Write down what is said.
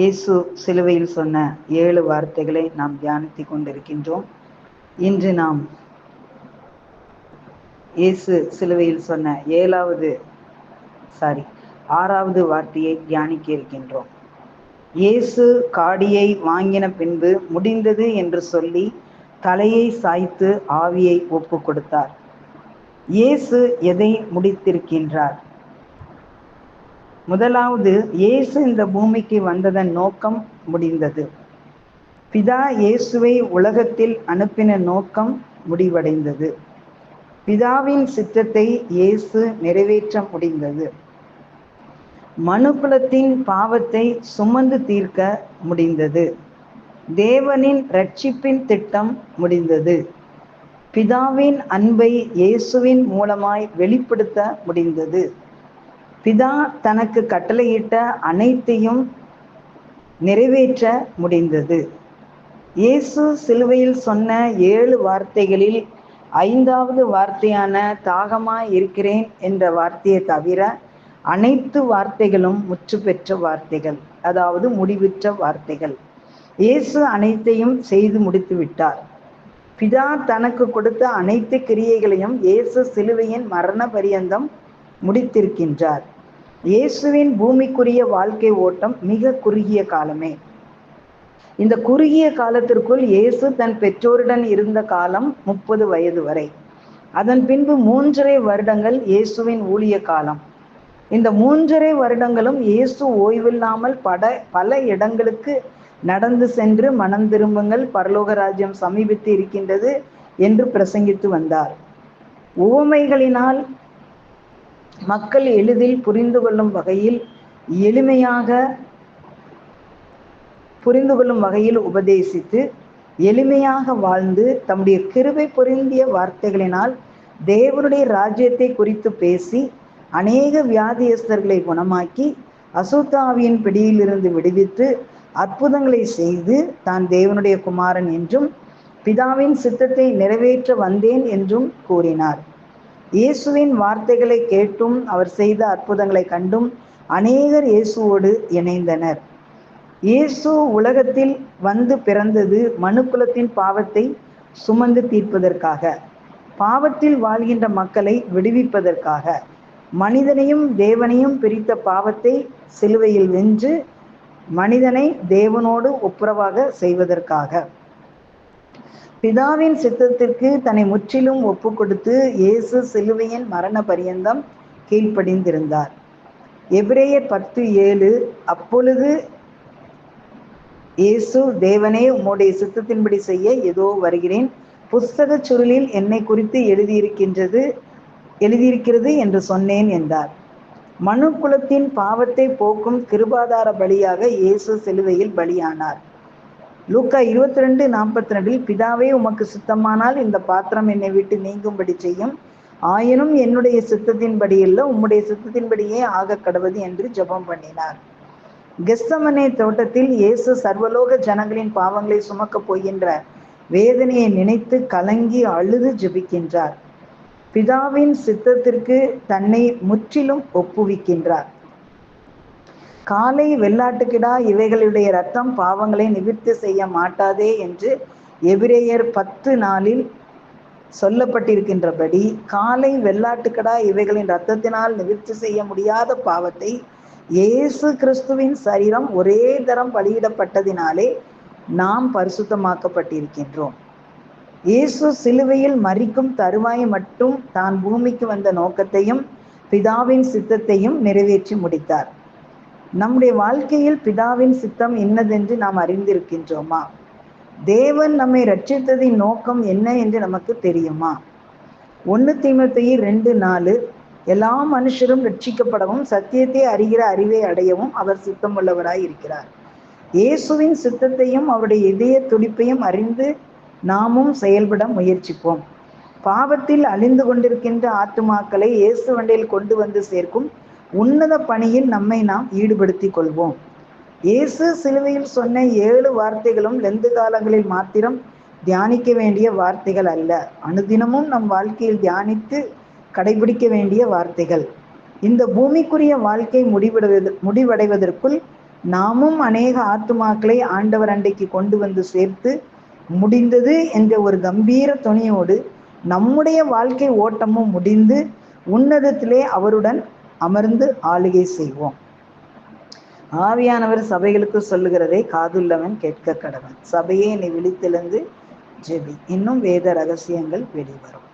இயேசு சிலுவையில் சொன்ன ஏழு வார்த்தைகளை நாம் தியானித்துக் கொண்டிருக்கின்றோம். இன்று நாம் இயேசு சிலுவையில் சொன்ன ஏழாவது சாரி ஆறாவது வார்த்தையை தியானிக்க இருக்கின்றோம். இயேசு காடியை வாங்கின பின்பு முடிந்தது என்று சொல்லி தலையை சாய்த்து ஆவியை ஒப்பு கொடுத்தார். இயேசு எதை முடித்திருக்கின்றார்? முதலாவது இயேசு இந்த பூமிக்கு வந்ததன் நோக்கம் முடிந்தது. பிதா இயேசுவை உலகத்தில் அனுப்பின நோக்கம் முடிவடைந்தது. பிதாவின் சித்தத்தை இயேசு நிறைவேற்ற முடிந்தது. மனுக்குலத்தின் பாவத்தை சுமந்து தீர்க்க முடிந்தது. தேவனின் ரட்சிப்பின் திட்டம் முடிந்தது. பிதாவின் அன்பை இயேசுவின் மூலமாய் வெளிப்படுத்த முடிந்தது. பிதா தனக்கு கட்டளையிட்ட அனைத்தையும் நிறைவேற்ற முடிந்தது. இயேசு சிலுவையில் சொன்ன ஏழு வார்த்தைகளில் ஐந்தாவது வார்த்தையான தாகமாய் இருக்கிறேன் என்ற வார்த்தையை தவிர அனைத்து வார்த்தைகளும் முற்று பெற்ற வார்த்தைகள் அதாவது முடிவுற்ற வார்த்தைகள். இயேசு அனைத்தையும் செய்து முடித்து விட்டார். பிதா தனக்கு கொடுத்த அனைத்து கிரியைகளையும் இயேசு சிலுவையின் மரண பரியந்தம் முடித்திருக்கின்றார். இயேசுவின் பூமிக்குரிய வாழ்க்கை ஓட்டம் மிக குறுகிய காலமே. இந்த குறுகிய காலத்திற்குள் இயேசு தன் பெற்றோருடன் இருந்த காலம் முப்பது வயது வரை. அதன் பின்பு மூன்றரை வருடங்கள் இயேசுவின் ஊழிய காலம். இந்த மூன்றரை வருடங்களும் இயேசு ஓய்வில்லாமல் பட பல இடங்களுக்கு நடந்து சென்று மனம் திரும்புங்கள் பரலோக ராஜ்யம் சமீபித்து இருக்கின்றது என்று பிரசங்கித்து வந்தார். உவமைகளினால் மக்கள் எளிதில் புரிந்து கொள்ளும் வகையில் எளிமையாக புரிந்து கொள்ளும் வகையில் உபதேசித்து எளிமையாக வாழ்ந்து தம்முடைய கிருபை பொருந்திய வார்த்தைகளினால் தேவனுடைய ராஜ்யத்தை குறித்து பேசி அநேக வியாதியஸ்தர்களை குணமாக்கி அசுத்தாவியின் பிடியிலிருந்து விடுவித்து அற்புதங்களை செய்து தான் தேவனுடைய குமாரன் என்றும் பிதாவின் சித்தத்தை நிறைவேற்ற வந்தேன் என்றும் கூறினார். இயேசுவின் வார்த்தைகளை கேட்டும் அவர் செய்த அற்புதங்களை கண்டும் அநேகர் இயேசுவோடு இணைந்தனர். இயேசு உலகத்தில் வந்து பிறந்தது மனுக்குலத்தின் பாவத்தை சுமந்து தீர்ப்பதற்காக பாவத்தில் வாழ்கின்ற மக்களை விடுவிப்பதற்காக மனிதனையும் தேவனையும் பிரித்த பாவத்தை சிலுவையில் வென்று மனிதனை தேவனோடு ஒப்புரவாக செய்வதற்காக. பிதாவின் சித்தத்திற்கு தன்னை முற்றிலும் ஒப்பு கொடுத்து இயேசு சிலுவையின் மரண பரியந்தம் கீழ்ப்படிந்திருந்தார். எபிரேயர் பத்து ஏழு அப்பொழுது இயேசு தேவனே உம்முடைய சித்தத்தின்படி செய்ய ஏதோ வருகிறேன். புஸ்தக சுருளில் என்னை குறித்து எழுதியிருக்கின்றது எழுதியிருக்கிறது என்று சொன்னேன் என்றார். மனு குலத்தின் பாவத்தை போக்கும் கிருபாதார பலியாக இயேசு சிலுவையில் பலியானார். லூக்கா இருபத்தி ரெண்டு நாற்பத்தி ரெண்டில் பிதாவே உமக்கு சுத்தமானால் இந்த பாத்திரம் என்னை விட்டு நீங்கும்படி செய்யும். ஆயினும் என்னுடைய சித்தத்தின்படி இல்லை உம்முடைய சித்தத்தின்படியே ஆக கடவுது என்று ஜெபம் பண்ணினார். கெஸ்தமனே தோட்டத்தில் இயேசு சர்வலோக ஜனங்களின் பாவங்களை சுமக்க போகின்ற வேதனையை நினைத்து கலங்கி அழுது ஜெபிக்கின்றார். பிதாவின் சித்தத்திற்கு தன்னை முற்றிலும் ஒப்புவிக்கின்றார். காலை வெள்ளாட்டுக்கிடா இவைகளுடைய ரத்தம் பாவங்களை நிவிர்த்தி செய்ய மாட்டாதே என்று எபிரேயர் பத்து நாளில் சொல்லப்பட்டிருக்கின்றபடி காலை வெள்ளாட்டுக்கடா இவைகளின் ரத்தத்தினால் நிவிர்த்தி செய்ய முடியாத பாவத்தை இயேசு கிறிஸ்துவின் சரீரம் ஒரே தரம் பலியிடப்பட்டதினாலே நாம் பரிசுத்தமாக்கப்பட்டிருக்கின்றோம். இயேசு சிலுவையில் மறிக்கும் தருவாய் மட்டும் தான் பூமிக்கு வந்த நோக்கத்தையும் பிதாவின் சித்தத்தையும் நிறைவேற்றி முடித்தார். நம்முடைய வாழ்க்கையில் பிதாவின் சித்தம் என்னதென்று நாம் அறிந்திருக்கின்றோமா? தேவன் நம்மை ரட்சித்ததின் நோக்கம் என்ன என்று நமக்கு தெரியுமா? ஒன்று தீமத்தையை ரெண்டு நாலு எல்லா மனுஷரும் ரட்சிக்கப்படவும் சத்தியத்தை அறிகிற அறிவை அடையவும் அவர் சித்தம் உள்ளவராய் இருக்கிறார். இயேசுவின் சித்தத்தையும் அவருடைய இதய துடிப்பையும் அறிந்து நாமும் செயல்பட முயற்சிப்போம். பாவத்தில் அழிந்து கொண்டிருக்கின்ற ஆத்துமாக்களை இயேசு வண்டையில் கொண்டு வந்து சேர்க்கும் உன்னத பணியில் நம்மை நாம் ஈடுபடுத்திக் கொள்வோம். இயேசு சிலுவையில் சொன்ன ஏழு வார்த்தைகளும் லெந்து காலங்களில் மாத்திரம் தியானிக்க வேண்டிய வார்த்தைகள் அல்ல. அனுதினமும் நம் வாழ்க்கையில் தியானித்து கடைபிடிக்க வேண்டிய வார்த்தைகள். இந்த பூமிக்குரிய வாழ்க்கை முடிவடைவது முடிவடைவதற்குள் நாமும் அநேக ஆத்துமாக்களை ஆண்டவர் அண்டைக்கு கொண்டு வந்து சேர்த்து முடிந்தது என்ற ஒரு கம்பீர துணியோடு நம்முடைய வாழ்க்கை ஓட்டமும் முடிந்து உன்னதத்திலே அவருடன் அமர்ந்து ஆளுகை செய்வோம். ஆவியானவர் சபைகளுக்கு சொல்லுகிறதை காதுள்ளவன் கேட்க கடவன் சபையே நீ விழித்தெழுந்து ஜெபி. இன்னும் வேத ரகசியங்கள் வெளிவரும்.